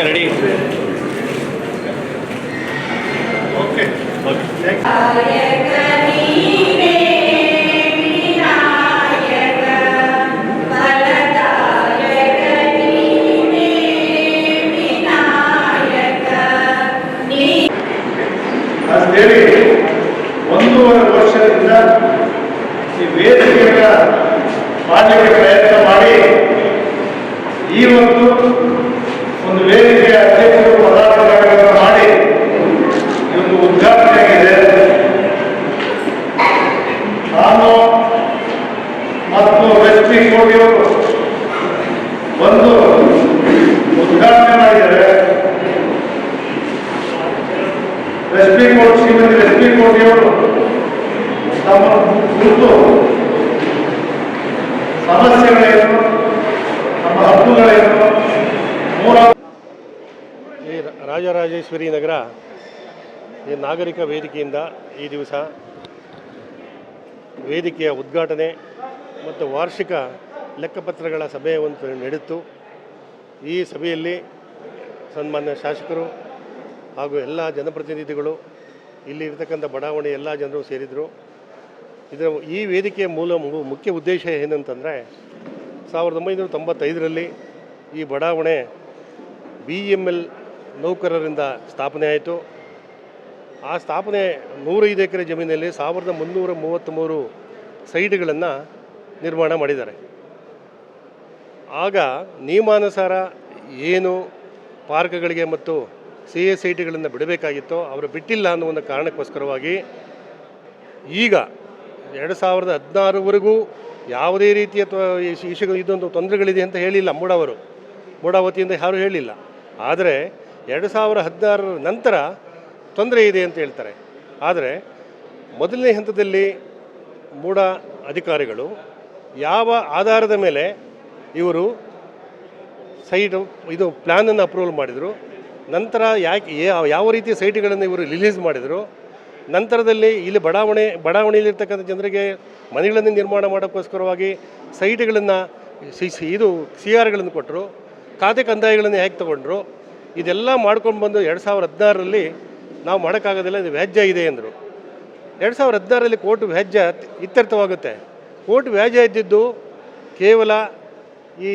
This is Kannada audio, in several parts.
ಓಕೆ ರೆಡಿ ಓಕೆ ಓಕೆ ಹೇಳಿ ಒಂದೂವರೆ ವರ್ಷದಿಂದ ಈ ವೇದಿಕೆಗಳ ಮಾಡಲಿಕ್ಕೆ ಪ್ರಯತ್ನ ಮಾಡಿ ಇವತ್ತು ಒಂದು ವೇದಿಕೆಯ ಅಧ್ಯಕ್ಷರು ಪದಾಧಿಕಾರಿಗಳನ್ನು ಮಾಡಿ ಒಂದು ಉದ್ಘಾಟನೆ ಆಗಿದೆ. ನಾನು ಮತ್ತು ವೆಸ್ಟ್ ಕೋಟಿಯವರು ಒಂದು ಉದ್ಘಾಟನೆ ಮಾಡಿದ್ದಾರೆ ರೆಸ್ಪಿ ಕೋರ್ಟ್ ಶ್ರೀಮತಿ ರೆಸ್ಪಿ ಕೋಟಿಯವರು ತಮ್ಮ ಕುರಿತು ಸಮಸ್ಯೆಗಳೇನು ನಮ್ಮ ಹಕ್ಕುಗಳೇನು ಮೂಲ ಈ ರ- ರಾಜರಾಜೇಶ್ವರಿ ನಗರ ಈ ನಾಗರಿಕ ವೇದಿಕೆಯಿಂದ ಈ ದಿವಸ ವೇದಿಕೆಯ ಉದ್ಘಾಟನೆ ಮತ್ತು ವಾರ್ಷಿಕ ಲೆಕ್ಕಪತ್ರಗಳ ಸಭೆ ಒಂದು ನಡೆಯಿತು. ಈ ಸಭೆಯಲ್ಲಿ ಸನ್ಮಾನ್ಯ ಶಾಸಕರು ಹಾಗೂ ಎಲ್ಲ ಜನಪ್ರತಿನಿಧಿಗಳು, ಇಲ್ಲಿ ಇರತಕ್ಕಂಥ ಬಡಾವಣೆ ಎಲ್ಲ ಜನರು ಸೇರಿದರು. ಇದರ ಈ ವೇದಿಕೆಯ ಮೂಲ ಮುಖ್ಯ ಉದ್ದೇಶ ಏನಂತಂದರೆ, ಸಾವಿರದ ಒಂಬೈನೂರ ತೊಂಬತ್ತೈದರಲ್ಲಿ ಈ ಬಡಾವಣೆ ಬಿ ಎಂ ಎಲ್ ನೌಕರರಿಂದ ಸ್ಥಾಪನೆ ಆಯಿತು. ಆ ಸ್ಥಾಪನೆ ನೂರೈದು ಎಕರೆ ಜಮೀನಲ್ಲಿ ಸಾವಿರದ ಮುನ್ನೂರ ಮೂವತ್ತ್ಮೂರು ಸೈಟ್ಗಳನ್ನು ನಿರ್ಮಾಣ ಮಾಡಿದ್ದಾರೆ. ಆಗ ನಿಯಮಾನುಸಾರ ಏನು ಪಾರ್ಕ್ಗಳಿಗೆ ಮತ್ತು ಸಿ ಎ ಸೈಟ್ಗಳನ್ನು ಟಿಗಳನ್ನು ಬಿಡಬೇಕಾಗಿತ್ತೋ ಅವರು ಬಿಟ್ಟಿಲ್ಲ ಅನ್ನೋ ಒಂದು ಕಾರಣಕ್ಕೋಸ್ಕರವಾಗಿ ಈಗ ಎರಡು ಸಾವಿರದ ಹದಿನಾರುವರೆಗೂ ಯಾವುದೇ ರೀತಿಯ ಇಶು ಇದೊಂದು ತೊಂದರೆಗಳಿದೆ ಅಂತ ಹೇಳಿಲ್ಲ ಮೂಡವರು ಮೂಡಾವತಿಯಿಂದ ಯಾರೂ ಹೇಳಿಲ್ಲ. ಆದರೆ ಎರಡು ಸಾವಿರ ಹದಿನಾರರ ನಂತರ ತೊಂದರೆ ಇದೆ ಅಂತ ಹೇಳ್ತಾರೆ. ಆದರೆ ಮೊದಲನೇ ಹಂತದಲ್ಲಿ ಮೂಡ ಅಧಿಕಾರಿಗಳು ಯಾವ ಆಧಾರದ ಮೇಲೆ ಇವರು ಸೈಟ್ ಇದು ಪ್ಲ್ಯಾನನ್ನು ಅಪ್ರೂವಲ್ ಮಾಡಿದರು, ನಂತರ ಯಾಕೆ ಯಾವ ರೀತಿಯ ಸೈಟ್ಗಳನ್ನು ಇವರು ರಿಲೀಸ್ ಮಾಡಿದರು, ನಂತರದಲ್ಲಿ ಇಲ್ಲಿ ಬಡಾವಣೆ ಬಡಾವಣೆಯಲ್ಲಿರ್ತಕ್ಕಂಥ ಜನರಿಗೆ ಮನೆಗಳನ್ನು ನಿರ್ಮಾಣ ಮಾಡೋಕ್ಕೋಸ್ಕರವಾಗಿ ಸೈಟ್ಗಳನ್ನು ಸಿ ಇದು ಸಿ ಆರ್ಗಳನ್ನು ಕೊಟ್ಟರು, ಖಾತೆ ಕಂದಾಯಗಳನ್ನು ಹೇಗೆ ತಗೊಂಡ್ರು ಇದೆಲ್ಲ ಮಾಡ್ಕೊಂಡು ಬಂದು ಎರಡು ಸಾವಿರದ ಹದಿನಾರರಲ್ಲಿ ನಾವು ಮಾಡೋಕ್ಕಾಗೋದಿಲ್ಲ, ಇದು ವ್ಯಾಜ್ಯ ಇದೆ ಅಂದರು. ಎರಡು ಸಾವಿರದ ಹದಿನಾರರಲ್ಲಿ ಕೋರ್ಟ್ ವ್ಯಾಜ್ಯ ಇತ್ಯರ್ಥವಾಗುತ್ತೆ. ಕೋರ್ಟ್ ವ್ಯಾಜ್ಯ ಇದ್ದಿದ್ದು ಕೇವಲ ಈ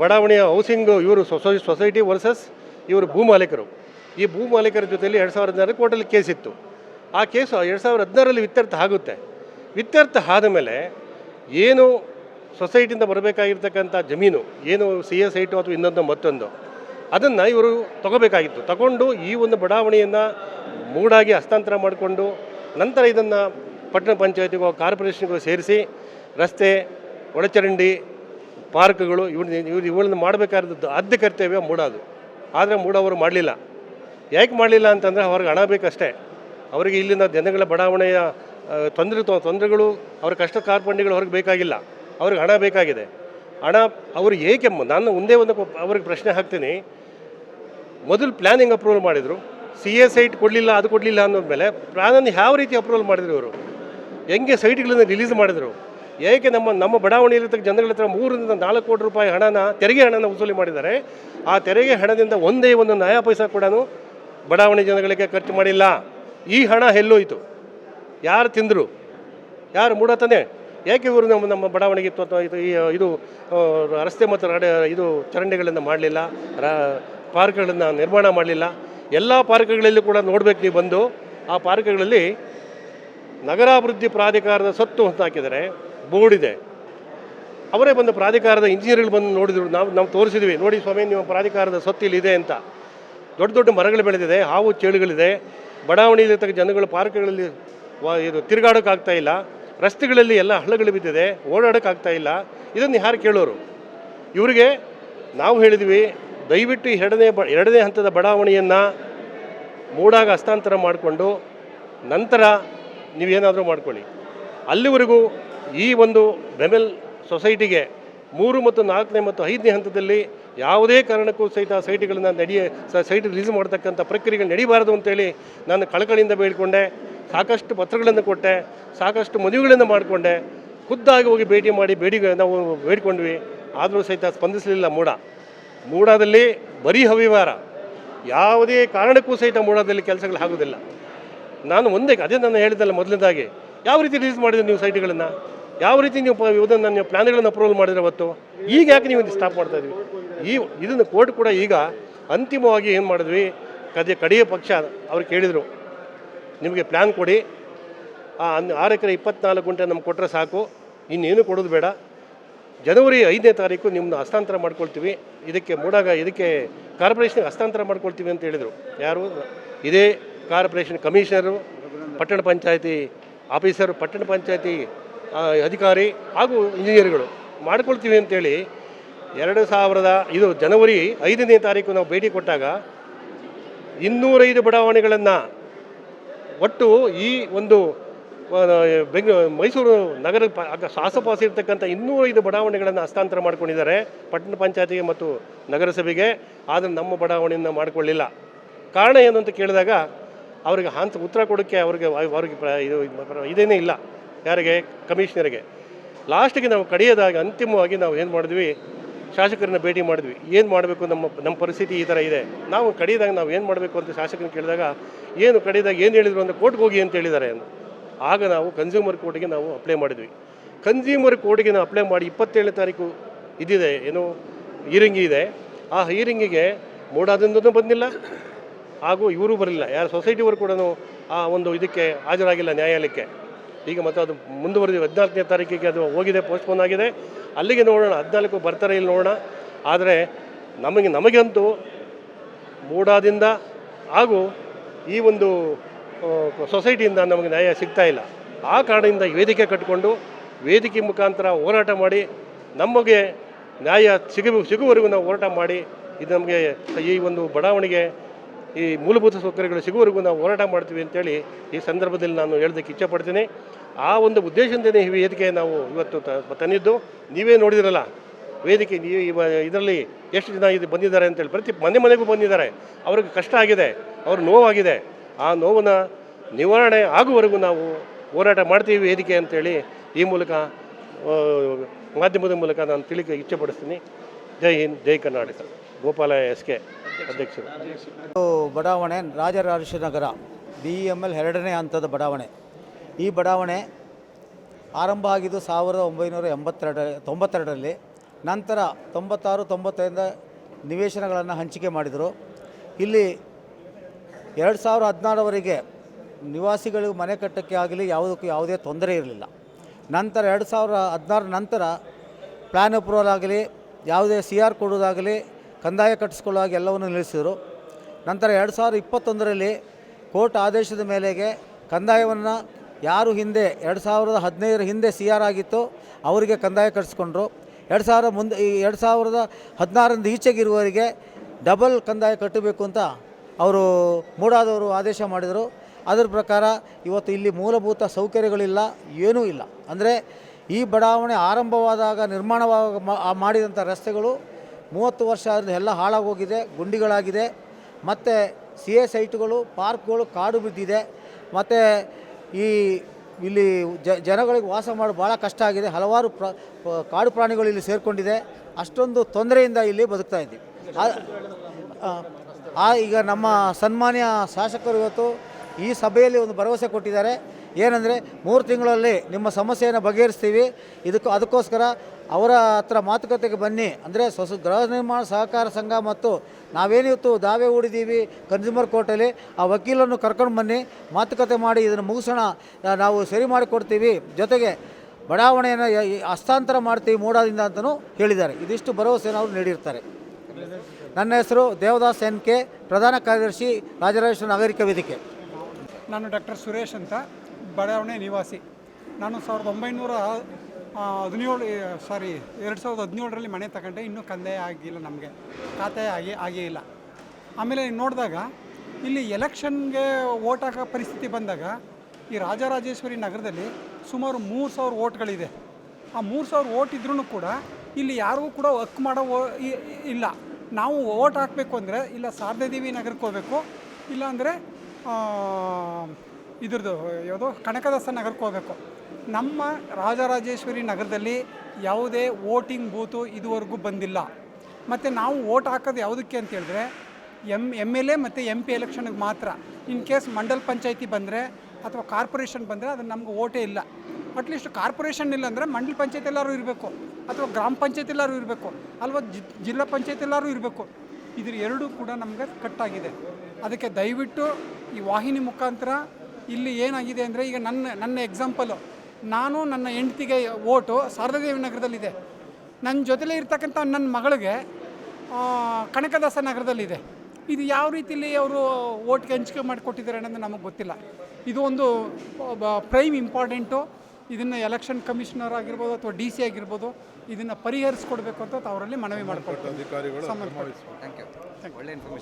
ಬಡಾವಣೆಯ ಹೌಸಿಂಗ್ ಇವರು ಸೊಸೈ ಸೊಸೈಟಿ ವರ್ಸಸ್ ಇವರು ಭೂ ಮಾಲೀಕರು. ಈ ಭೂ ಮಾಲೀಕರ ಜೊತೆಯಲ್ಲಿ ಎರಡು ಸಾವಿರದ ಹದಿನಾರು ಕೋರ್ಟಲ್ಲಿ ಕೇಸ್ ಇತ್ತು. ಆ ಕೇಸು ಎರಡು ಸಾವಿರದ ಹದಿನಾರರಲ್ಲಿ ವಿತ್ಯರ್ಥ ಆಗುತ್ತೆ. ವಿತ್ಯರ್ಥ ಆದ ಮೇಲೆ ಏನು ಸೊಸೈಟಿಯಿಂದ ಬರಬೇಕಾಗಿರ್ತಕ್ಕಂಥ ಜಮೀನು, ಏನು ಸಿ ಎಸ್ ಐಟು ಅಥವಾ ಇನ್ನೊಂದು ಮತ್ತೊಂದು ಅದನ್ನು ಇವರು ತಗೋಬೇಕಾಗಿತ್ತು. ತಗೊಂಡು ಈ ಒಂದು ಬಡಾವಣೆಯನ್ನು ಮೂಡಾಗಿ ಹಸ್ತಾಂತರ ಮಾಡಿಕೊಂಡು ನಂತರ ಇದನ್ನು ಪಟ್ಟಣ ಪಂಚಾಯತಿಗೋ ಕಾರ್ಪೊರೇಷನ್ಗೋ ಸೇರಿಸಿ ರಸ್ತೆ, ಒಳಚರಂಡಿ, ಪಾರ್ಕ್ಗಳು ಇವ್ನ ಇವ್ರು ಇವಳನ್ನು ಮಾಡಬೇಕಾದದ್ದು ಆದ್ಯ ಕರ್ತವ್ಯ ಮೂಡೋದು. ಆದರೆ ಮೂಡವರು ಮಾಡಲಿಲ್ಲ. ಯಾಕೆ ಮಾಡಲಿಲ್ಲ ಅಂತಂದರೆ ಅವ್ರಿಗೆ ಹಣ ಬೇಕಷ್ಟೇ. ಅವರಿಗೆ ಇಲ್ಲಿನ ಜನಗಳ ಬಡಾವಣೆಯ ತೊಂದರೆ ತೊಂದರೆಗಳು, ಅವ್ರ ಕಷ್ಟ ಕಾರ್ಪಣ್ಯಗಳು ಅವ್ರಿಗೆ ಬೇಕಾಗಿಲ್ಲ. ಅವ್ರಿಗೆ ಹಣ ಬೇಕಾಗಿದೆ. ಹಣ ಅವರು ಏಕೆ ನಾನು ಮುಂದೆ ಒಂದು ಅವ್ರಿಗೆ ಪ್ರಶ್ನೆ ಹಾಕ್ತೀನಿ. ಮೊದಲು ಪ್ಲಾನಿಂಗ್ ಅಪ್ರೂವಲ್ ಮಾಡಿದರು. ಸಿ ಎ ಸೈಟ್ ಕೊಡಲಿಲ್ಲ, ಅದು ಕೊಡಲಿಲ್ಲ ಅನ್ನೋದ್ಮೇಲೆ ಪ್ಲ್ಯಾನನ್ನು ಯಾವ ರೀತಿ ಅಪ್ರೂವಲ್ ಮಾಡಿದ್ರು ಇವರು? ಹೆಂಗೆ ಸೈಟ್ಗಳನ್ನು ರಿಲೀಸ್ ಮಾಡಿದರು? ಏಕೆ ನಮ್ಮ ನಮ್ಮ ಬಡಾವಣೆಯಲ್ಲಿರ್ತಕ್ಕ ಜನಗಳ ಹತ್ರ ಮೂರರಿಂದ ನಾಲ್ಕು ಕೋಟಿ ರೂಪಾಯಿ ಹಣನ, ತೆರಿಗೆ ಹಣನ ವಸೂಲಿ ಮಾಡಿದ್ದಾರೆ? ಆ ತೆರಿಗೆ ಹಣದಿಂದ ಒಂದೇ ಒಂದು ನಯಾ ಪೈಸಾ ಕೂಡ ಬಡಾವಣೆ ಜನಗಳಿಗೆ ಖರ್ಚು ಮಾಡಿಲ್ಲ. ಈ ಹಣ ಎಲ್ಲೋಯ್ತು. ಯಾರು ತಿಂದರು? ಯಾರು ಮೂಡತಾನೆ ಏಕೆ ಇವರು ನಮ್ಮ ನಮ್ಮ ಬಡಾವಣೆಗೆ ಇತ್ತು ಅಥವಾ ಇದು ಇದು ರಸ್ತೆ ಮತ್ತು ಇದು ಚರಂಡಿಗಳನ್ನು ಮಾಡಲಿಲ್ಲ? ಪಾರ್ಕ್ಗಳನ್ನು ನಿರ್ಮಾಣ ಮಾಡಲಿಲ್ಲ. ಎಲ್ಲ ಪಾರ್ಕ್ಗಳಲ್ಲೂ ಕೂಡ ನೋಡಬೇಕು ನೀವು ಬಂದು, ಆ ಪಾರ್ಕ್ಗಳಲ್ಲಿ ನಗರಾಭಿವೃದ್ಧಿ ಪ್ರಾಧಿಕಾರದ ಸತ್ತು ಅಂತ ಹಾಕಿದರೆ ಬೋರ್ಡ್ ಇದೆ. ಅವರೇ ಬಂದು ಪ್ರಾಧಿಕಾರದ ಇಂಜಿನಿಯರ್ಗಳು ಬಂದು ನೋಡಿದ್ರು. ನಾವು ನಾವು ತೋರಿಸಿದ್ವಿ. ನೋಡಿ ಸ್ವಾಮಿ, ನಿಮ್ಮ ಪ್ರಾಧಿಕಾರದ ಸೊತ್ತು ಇಲ್ಲಿದೆ ಅಂತ. ದೊಡ್ಡ ದೊಡ್ಡ ಮರಗಳು ಬೆಳೆದಿದೆ. ಹಾವು ಚೇಳುಗಳಿದೆ. ಬಡಾವಣೆಯಲ್ಲಿರ್ತಕ್ಕ ಜನಗಳು ಪಾರ್ಕ್ಗಳಲ್ಲಿ ಇದು ತಿರುಗಾಡೋಕ್ಕಾಗ್ತಾ ಇಲ್ಲ. ರಸ್ತೆಗಳಲ್ಲಿ ಎಲ್ಲ ಹಳ್ಳಗಳು ಬಿದ್ದಿದೆ. ಓಡಾಡೋಕ್ಕಾಗ್ತಾ ಇಲ್ಲ. ಇದನ್ನು ಯಾರು ಕೇಳೋರು? ಇವರಿಗೆ ನಾವು ಹೇಳಿದ್ವಿ ದಯವಿಟ್ಟು ಎರಡನೇ ಬ, ಎರಡನೇ ಹಂತದ ಬಡಾವಣೆಯನ್ನು ಮೂಡಾಗ ಹಸ್ತಾಂತರ ಮಾಡಿಕೊಂಡು ನಂತರ ನೀವೇನಾದರೂ ಮಾಡ್ಕೊಳ್ಳಿ. ಅಲ್ಲಿವರೆಗೂ ಈ ಒಂದು ಬೆಮೆಲ್ ಸೊಸೈಟಿಗೆ ಮೂರು ಮತ್ತು ನಾಲ್ಕನೇ ಮತ್ತು ಐದನೇ ಹಂತದಲ್ಲಿ ಯಾವುದೇ ಕಾರಣಕ್ಕೂ ಸಹಿತ ಸೈಟ್ಗಳನ್ನು ನಡೆಯ ಸೈಟ್ ರಿಲೀಸ್ ಮಾಡ್ತಕ್ಕಂಥ ಪ್ರಕ್ರಿಯೆಗಳು ನಡೀಬಾರದು ಅಂತೇಳಿ ನಾನು ಕಳಕಳಿಯಿಂದ ಬೇಡಿಕೊಂಡೆ, ಸಾಕಷ್ಟು ಪತ್ರಗಳನ್ನು ಕೊಟ್ಟೆ, ಸಾಕಷ್ಟು ಮನವಿಗಳನ್ನು ಮಾಡಿಕೊಂಡೆ, ಖುದ್ದಾಗಿ ಹೋಗಿ ಭೇಟಿ ಮಾಡಿ ಬೇಡಿ ನಾವು ಬೇಡಿಕೊಂಡ್ವಿ, ಆದರೂ ಸಹಿತ ಸ್ಪಂದಿಸಲಿಲ್ಲ ಮೂಡ. ಮೂಡಾದಲ್ಲಿ ಬರೀ ಹವಿವಾರ, ಯಾವುದೇ ಕಾರಣಕ್ಕೂ ಸಹಿತ ಮೂಡಾದಲ್ಲಿ ಕೆಲಸಗಳು ಆಗೋದಿಲ್ಲ ನಾನು ಒಂದೇ ಅದೇ ನಾನು ಹೇಳಿದ್ದಲ್ಲ ಮೊದಲನೇದಾಗಿ, ಯಾವ ರೀತಿ ರಿಲೀಸ್ ಮಾಡಿದ್ರೆ ನೀವು ಸೈಟ್ಗಳನ್ನು ಯಾವ ರೀತಿ ನೀವು ಇದನ್ನು ನೀವು ಪ್ಲ್ಯಾನ್ಗಳನ್ನು ಅಪ್ರೂವಲ್ ಮಾಡಿದ್ರೆ ಅವತ್ತು? ಈಗ ಯಾಕೆ ನೀವು ಸ್ಟಾಪ್ ಮಾಡ್ತಾ ಇದ್ವಿ ಈ ಇದನ್ನು ಕೋರ್ಟ್ ಕೂಡ ಈಗ ಅಂತಿಮವಾಗಿ ಏನು ಮಾಡಿದ್ವಿ? ಕದೆ ಕಡೆಯ ಪಕ್ಷ ಅವ್ರು ಕೇಳಿದರು, ನಿಮಗೆ ಪ್ಲ್ಯಾನ್ ಕೊಡಿ. ಆ ಆರು ಎಕರೆ ಇಪ್ಪತ್ನಾಲ್ಕು ಗಂಟೆ ನಮ್ಗೆ ಕೊಟ್ಟರೆ ಸಾಕು. ಇನ್ನೇನು ಕೊಡೋದು ಬೇಡ. ಜನವರಿ ಐದನೇ ತಾರೀಕು ನಿಮ್ಮನ್ನ ಹಸ್ತಾಂತರ ಮಾಡ್ಕೊಳ್ತೀವಿ. ಇದಕ್ಕೆ ಮೂಡಾಗ ಇದಕ್ಕೆ ಕಾರ್ಪೊರೇಷನ್ಗೆ ಹಸ್ತಾಂತರ ಮಾಡ್ಕೊಳ್ತೀವಿ ಅಂತ ಹೇಳಿದರು. ಯಾರು? ಇದೇ ಕಾರ್ಪೊರೇಷನ್ ಕಮಿಷನರು, ಪಟ್ಟಣ ಪಂಚಾಯತಿ ಆಫೀಸರು, ಪಟ್ಟಣ ಪಂಚಾಯತಿ ಅಧಿಕಾರಿ ಹಾಗೂ ಇಂಜಿನಿಯರ್ಗಳು ಮಾಡ್ಕೊಳ್ತೀವಿ ಅಂತೇಳಿ ಎರಡು ಸಾವಿರದ ಇದು ಜನವರಿ ಐದನೇ ತಾರೀಕು ನಾವು ಭೇಟಿ ಕೊಟ್ಟಾಗ ಇನ್ನೂರೈದು ಬಡಾವಣೆಗಳನ್ನು ಒಟ್ಟು ಈ ಒಂದು ಬೆಂಗ ಮೈಸೂರು ನಗರ ಆಸುಪಾಸು ಇರ್ತಕ್ಕಂಥ ಇನ್ನೂರೈದು ಬಡಾವಣೆಗಳನ್ನು ಹಸ್ತಾಂತರ ಮಾಡ್ಕೊಂಡಿದ್ದಾರೆ. ಪಟ್ಟಣ ಪಂಚಾಯತಿಗೆ ಮತ್ತು ನಗರಸಭೆಗೆ. ಆದರೆ ನಮ್ಮ ಬಡಾವಣೆಯನ್ನು ಮಾಡಿಕೊಳ್ಳಿಲ್ಲ. ಕಾರಣ ಏನು ಅಂತ ಕೇಳಿದಾಗ, ಅವರಿಗೆ ಹಾಂತ ಉತ್ತರ ಕೊಡೋಕ್ಕೆ ಅವ್ರಿಗೆ ಅವ್- ಅವ್ರಿಗೆ ಇದು ಇದೇನೇ ಇಲ್ಲ. ಯಾರಿಗೆ? ಕಮಿಷನರಿಗೆ. ಲಾಸ್ಟಿಗೆ ನಾವು ಕಡೆಯದಾಗಿ, ಅಂತಿಮವಾಗಿ ನಾವು ಏನು ಮಾಡಿದ್ವಿ? ಶಾಸಕರನ್ನ ಭೇಟಿ ಮಾಡಿದ್ವಿ. ಏನು ಮಾಡಬೇಕು? ನಮ್ಮ ನಮ್ಮ ಪರಿಸ್ಥಿತಿ ಈ ಥರ ಇದೆ. ನಾವು ಕಡಿದಾಗ ನಾವು ಏನು ಮಾಡಬೇಕು ಅಂತ ಶಾಸಕರನ್ನ ಕೇಳಿದಾಗ, ಏನು ಕಡಿದಾಗ ಏನು ಹೇಳಿದರು ಅಂದರೆ ಕೋರ್ಟ್ಗೆ ಹೋಗಿ ಅಂತ ಹೇಳಿದ್ದಾರೆ ಅಂತ ಆಗ ನಾವು ಕನ್ಸ್ಯೂಮರ್ ಕೋರ್ಟಿಗೆ ನಾವು ಅಪ್ಲೈ ಮಾಡಿದ್ವಿ. ಕನ್ಸ್ಯೂಮರ್ ಕೋರ್ಟಿಗೆ ನಾವು ಅಪ್ಲೈ ಮಾಡಿ ಇಪ್ಪತ್ತೇಳನೇ ತಾರೀಕು ಇದಿದೆ, ಏನು ಹೀರಿಂಗಿ ಇದೆ. ಆ ಹೀರಿಂಗಿಗೆ ಮೂಡಾದಿಂದನೂ ಬಂದಿಲ್ಲ, ಹಾಗೂ ಇವರು ಬರಲಿಲ್ಲ. ಯಾರು ಸೊಸೈಟಿಯವರು ಕೂಡ ಆ ಒಂದು ಇದಕ್ಕೆ ಹಾಜರಾಗಿಲ್ಲ ನ್ಯಾಯಾಲಯಕ್ಕೆ. ಈಗ ಮತ್ತೆ ಅದು ಮುಂದುವರೆದು ಹದಿನಾಲ್ಕನೇ ತಾರೀಕಿಗೆ ಅದು ಹೋಗಿದೆ ಪೋಸ್ಟ್ಪೋನ್ ಆಗಿದೆ. ಅಲ್ಲಿಗೆ ನೋಡೋಣ, ಹದಿನಾಲ್ಕು ಬರ್ತಾರೆ ಇಲ್ಲಿ ನೋಡೋಣ. ಆದರೆ ನಮಗೆ, ನಮಗಂತೂ ಮೂಡಾದಿಂದ ಹಾಗೂ ಈ ಒಂದು ಸೊಸೈಟಿಯಿಂದ ನಮಗೆ ನ್ಯಾಯ ಸಿಗ್ತಾ ಇಲ್ಲ. ಆ ಕಾರಣದಿಂದ ವೇದಿಕೆ ಕಟ್ಟಿಕೊಂಡು ವೇದಿಕೆ ಮುಖಾಂತರ ಹೋರಾಟ ಮಾಡಿ ನಮಗೆ ನ್ಯಾಯ ಸಿಗ, ಸಿಗುವವರೆಗೂ ನಾವು ಹೋರಾಟ ಮಾಡಿ ಇದು ನಮಗೆ ಈ ಒಂದು ಬಡಾವಣೆಗೆ ಈ ಮೂಲಭೂತ ಸೌಕರ್ಯಗಳು ಸಿಗುವವರೆಗೂ ನಾವು ಹೋರಾಟ ಮಾಡ್ತೀವಿ ಅಂತೇಳಿ ಈ ಸಂದರ್ಭದಲ್ಲಿ ನಾನು ಹೇಳೋದಕ್ಕೆ ಇಚ್ಛೆಪಡ್ತೀನಿ. ಆ ಒಂದು ಉದ್ದೇಶದಿಂದಲೇ ಈ ವೇದಿಕೆ ನಾವು ಇವತ್ತು ತಂದಿದ್ದು. ನೀವೇ ನೋಡಿದಿರಲ್ಲ, ವೇದಿಕೆ ನೀವು ಇದರಲ್ಲಿ ಎಷ್ಟು ಜನ ಇದು ಬಂದಿದ್ದಾರೆ ಅಂತೇಳಿ. ಪ್ರತಿ ಮನೆ ಮನೆಗೂ ಬಂದಿದ್ದಾರೆ. ಅವ್ರಿಗೆ ಕಷ್ಟ ಆಗಿದೆ. ಅವ್ರ ನೋವಾಗಿದೆ. ಆ ನೋವನ್ನ ನಿವಾರಣೆ ಆಗುವವರೆಗೂ ನಾವು ಹೋರಾಟ ಮಾಡ್ತೀವಿ ವೇದಿಕೆ ಅಂತೇಳಿ ಈ ಮೂಲಕ ಮಾಧ್ಯಮದ ಮೂಲಕ ನಾನು ತಿಳಿಕೆ ಇಚ್ಛೆಪಡಿಸ್ತೀನಿ. ಜೈ ಹಿಂದ್, ಜೈ ಕರ್ನಾಟಕ. ಗೋಪಾಲ ಎಸ್ ಕೆ ಅಧ್ಯಕ್ಷರು. ಬಡಾವಣೆ Rajarajeshwara Nagar B M L ಎರಡನೇ ಹಂತದ ಬಡಾವಣೆ. ಈ ಬಡಾವಣೆ ಆರಂಭ ಆಗಿದ್ದು ಸಾವಿರದ ಒಂಬೈನೂರ ಎಂಬತ್ತೆರಡ, ತೊಂಬತ್ತೆರಡರಲ್ಲಿ ನಂತರ ತೊಂಬತ್ತಾರು ತೊಂಬತ್ತೈದ ನಿವೇಶನಗಳನ್ನು ಹಂಚಿಕೆ ಮಾಡಿದರು. ಇಲ್ಲಿ ಎರಡು ಸಾವಿರ ಹದಿನಾರವರೆಗೆ ನಿವಾಸಿಗಳಿಗೆ ಮನೆ ಕಟ್ಟಕ್ಕೆ ಆಗಲಿ ಯಾವುದಕ್ಕೂ ಯಾವುದೇ ತೊಂದರೆ ಇರಲಿಲ್ಲ. ನಂತರ ಎರಡು ಸಾವಿರ ಹದಿನಾರ ನಂತರ ಪ್ಲ್ಯಾನ್ ಅಪ್ರೂವಲ್ ಆಗಲಿ, ಯಾವುದೇ ಸಿ ಆರ್ ಕೊಡೋದಾಗಲಿ ಕಂದಾಯ ಕಟ್ಟಿಸ್ಕೊಳ್ಳೋದಾಗಿ ಎಲ್ಲವನ್ನು ನಿಲ್ಲಿಸಿದರು. ನಂತರ ಎರಡು ಸಾವಿರದ ಇಪ್ಪತ್ತೊಂದರಲ್ಲಿ ಕೋರ್ಟ್ ಆದೇಶದ ಮೇಲೆಗೆ ಕಂದಾಯವನ್ನು ಯಾರು ಹಿಂದೆ, ಎರಡು ಸಾವಿರದ ಹದಿನೈದರ ಹಿಂದೆ ಸಿ ಆರ್ ಆಗಿತ್ತು ಅವರಿಗೆ ಕಂದಾಯ ಕಟ್ಟಿಸ್ಕೊಂಡ್ರು. ಎರಡು ಸಾವಿರ ಮುಂದೆ ಎರಡು ಸಾವಿರದ ಹದಿನಾರರಿಂದ ಈಚೆಗಿರುವವರಿಗೆ ಡಬಲ್ ಕಂದಾಯ ಕಟ್ಟಬೇಕು ಅಂತ ಅವರು ಮೂಡಾದವರು ಆದೇಶ ಮಾಡಿದರು. ಅದರ ಪ್ರಕಾರ ಇವತ್ತು ಇಲ್ಲಿ ಮೂಲಭೂತ ಸೌಕರ್ಯಗಳಿಲ್ಲ, ಏನೂ ಇಲ್ಲ. ಅಂದರೆ ಈ ಬಡಾವಣೆ ಆರಂಭವಾದಾಗ ನಿರ್ಮಾಣವಾಗ ಮಾಡಿದಂಥ ರಸ್ತೆಗಳು ಮೂವತ್ತು ವರ್ಷ ಆದರೆ ಎಲ್ಲ ಹಾಳಾಗೋಗಿದೆ, ಗುಂಡಿಗಳಾಗಿದೆ. ಮತ್ತು ಸಿ ಎ ಸೈಟ್ಗಳು, ಪಾರ್ಕ್ಗಳು ಕಾಡು ಬಿದ್ದಿದೆ. ಮತ್ತು ಈ ಇಲ್ಲಿ ಜ, ಜನಗಳಿಗೆ ವಾಸ ಮಾಡಿ ಭಾಳ ಕಷ್ಟ ಆಗಿದೆ. ಹಲವಾರು ಪ್ರ ಕಾಡು ಪ್ರಾಣಿಗಳು ಇಲ್ಲಿ ಸೇರಿಕೊಂಡಿದೆ. ಅಷ್ಟೊಂದು ತೊಂದರೆಯಿಂದ ಇಲ್ಲಿ ಬದುಕ್ತಾ ಇದ್ದೀವಿ. ಆ- ಈಗ ನಮ್ಮ ಸನ್ಮಾನ್ಯ ಶಾಸಕರು ಇವತ್ತು ಈ ಸಭೆಯಲ್ಲಿ ಒಂದು ಭರವಸೆ ಕೊಟ್ಟಿದ್ದಾರೆ. ಏನಂದರೆ, ಮೂರು ತಿಂಗಳಲ್ಲಿ ನಿಮ್ಮ ಸಮಸ್ಯೆಯನ್ನು ಬಗೆಹರಿಸ್ತೀವಿ. ಇದಕ್ಕೂ, ಅದಕ್ಕೋಸ್ಕರ ಅವರ ಹತ್ರ ಮಾತುಕತೆಗೆ ಬನ್ನಿ. ಅಂದರೆ ಸ್ವಸ, ಗೃಹ ನಿರ್ಮಾಣ ಸಹಕಾರ ಸಂಘ ಮತ್ತು ನಾವೇನಿವತ್ತು ದಾವೆ ಹೂಡಿದ್ದೀವಿ ಕನ್ಸ್ಯೂಮರ್ ಕೋರ್ಟಲ್ಲಿ, ಆ ವಕೀಲನ್ನು ಕರ್ಕೊಂಡು ಬನ್ನಿ. ಮಾತುಕತೆ ಮಾಡಿ ಇದನ್ನು ಮುಗಿಸೋಣ. ನಾವು ಸರಿ ಮಾಡಿಕೊಡ್ತೀವಿ. ಜೊತೆಗೆ ಬಡಾವಣೆಯನ್ನು ಹಸ್ತಾಂತರ ಮಾಡ್ತೀವಿ ಮೋಡದಿಂದ ಅಂತಲೂ ಹೇಳಿದ್ದಾರೆ. ಇದಿಷ್ಟು ಭರವಸೆಯನ್ನು ಅವರು ನೀಡಿರ್ತಾರೆ. ನನ್ನ ಹೆಸರು ದೇವದಾಸ್ ಎನ್ ಕೆ, ಪ್ರಧಾನ ಕಾರ್ಯದರ್ಶಿ ರಾಜರಾಜೇಶ್ವರ ನಾಗರಿಕ ವೇದಿಕೆ. ನಾನು ಡಾಕ್ಟರ್ ಸುರೇಶ್ ಅಂತ, ಬಡಾವಣೆ ನಿವಾಸಿ. ನಾನು ಸಾವಿರದ ಒಂಬೈನೂರ ಹದಿನೇಳು ಸಾರಿ ಎರಡು ಸಾವಿರದ ಹದಿನೇಳರಲ್ಲಿ ಮನೆ ತಗೊಂಡೆ. ಇನ್ನೂ ಕಂದಾಯ ಆಗಿಲ್ಲ ನಮಗೆ. ಖಾತೆ ಆಗಿ ಆಗೇ ಇಲ್ಲ. ಆಮೇಲೆ ನೋಡಿದಾಗ, ಇಲ್ಲಿ ಎಲೆಕ್ಷನ್ಗೆ ಓಟ್ ಹಾಕೋ ಪರಿಸ್ಥಿತಿ ಬಂದಾಗ, ಈ ರಾಜರಾಜೇಶ್ವರಿ ನಗರದಲ್ಲಿ ಸುಮಾರು ಮೂರು ಸಾವಿರ ಓಟ್ಗಳಿದೆ ಆ ಮೂರು ಸಾವಿರ ಓಟ್ ಇದ್ರೂ ಕೂಡ ಇಲ್ಲಿ ಯಾರಿಗೂ ಕೂಡ ಹಕ್ಕು ಮಾಡೋ ಇಲ್ಲ. ನಾವು ಓಟ್ ಹಾಕಬೇಕು ಅಂದರೆ ಇಲ್ಲ ಶಾರದಾದೇವಿ ನಗರಕ್ಕೆ ಹೋಗಬೇಕು ಇಲ್ಲಾಂದರೆ ಇದ್ರದ್ದು ಯಾವುದು ಕನಕದಾಸ ನಗರಕ್ಕೆ ಹೋಗಬೇಕು. ನಮ್ಮ ರಾಜರಾಜೇಶ್ವರಿ ನಗರದಲ್ಲಿ ಯಾವುದೇ ವೋಟಿಂಗ್ ಬೂತು ಇದುವರೆಗೂ ಬಂದಿಲ್ಲ. ಮತ್ತು ನಾವು ವೋಟ್ ಹಾಕೋದು ಯಾವುದಕ್ಕೆ ಅಂತ ಹೇಳಿದ್ರೆ ಎಂ ಎಂ ಎಲ್ ಎ ಮತ್ತು ಎಂ ಪಿ ಎಲೆಕ್ಷನ್ಗೆ ಮಾತ್ರ. ಇನ್ ಕೇಸ್ ಮಂಡಲ್ ಪಂಚಾಯಿತಿ ಬಂದರೆ ಅಥವಾ ಕಾರ್ಪೊರೇಷನ್ ಬಂದರೆ ಅದು ನಮ್ಗೆ ಓಟೇ ಇಲ್ಲ. ಅಟ್ಲೀಸ್ಟ್ ಕಾರ್ಪೊರೇಷನ್ ಇಲ್ಲ ಅಂದರೆ ಮಂಡಲ್ ಪಂಚಾಯತ್ ಎಲ್ಲರೂ ಇರಬೇಕು. ಅಥವಾ ಗ್ರಾಮ ಪಂಚಾಯತ್ ಎಲ್ಲರೂ ಇರಬೇಕು. ಅಲ್ವಾ ಜಿಲ್ಲಾ ಪಂಚಾಯತ್ ಎಲ್ಲರೂ ಇರಬೇಕು. ಇದ್ರ ಎರಡೂ ಕೂಡ ನಮಗೆ ಕಟ್ಟಾಗಿದೆ. ಅದಕ್ಕೆ ದಯವಿಟ್ಟು ಈ ವಾಹಿನಿ ಮುಖಾಂತರ ಇಲ್ಲಿ ಏನಾಗಿದೆ ಅಂದರೆ ಈಗ ನನ್ನ ನನ್ನ ಎಕ್ಸಾಂಪಲು ನಾನು ನನ್ನ ಹೆಂಡ್ತಿಗೆ ಓಟು ಶಾರದಾದೇವಿ ನಗರದಲ್ಲಿದೆ. ನನ್ನ ಜೊತೆಲೇ ಇರ್ತಕ್ಕಂಥ ನನ್ನ ಮಗಳಿಗೆ ಕನಕದಾಸ ನಗರದಲ್ಲಿದೆ. ಇದು ಯಾವ ರೀತಿಯಲ್ಲಿ ಅವರು ಓಟ್ಗೆ ಹಂಚಿಕೆ ಮಾಡಿಕೊಟ್ಟಿದ್ದಾರೆ ಅನ್ನೋದು ನಮಗೆ ಗೊತ್ತಿಲ್ಲ. ಇದು ಒಂದು ಪ್ರೈಮ್ ಇಂಪಾರ್ಟೆಂಟು ಇದನ್ನು ಎಲೆಕ್ಷನ್ ಕಮಿಷನರ್ ಆಗಿರ್ಬೋದು ಅಥವಾ ಡಿ ಸಿ ಆಗಿರ್ಬೋದು ಇದನ್ನು ಪರಿಹರಿಸ್ಕೊಡ್ಬೇಕು ಅಂತ ಅವರಲ್ಲಿ ಮನವಿ ಮಾಡಿಕೊಟ್ಟು ಅಧಿಕಾರಿಗಳು ಥ್ಯಾಂಕ್ ಯು ಒಳ್ಳೆ ಇನ್ಫಾರ್ಮೇಷನ್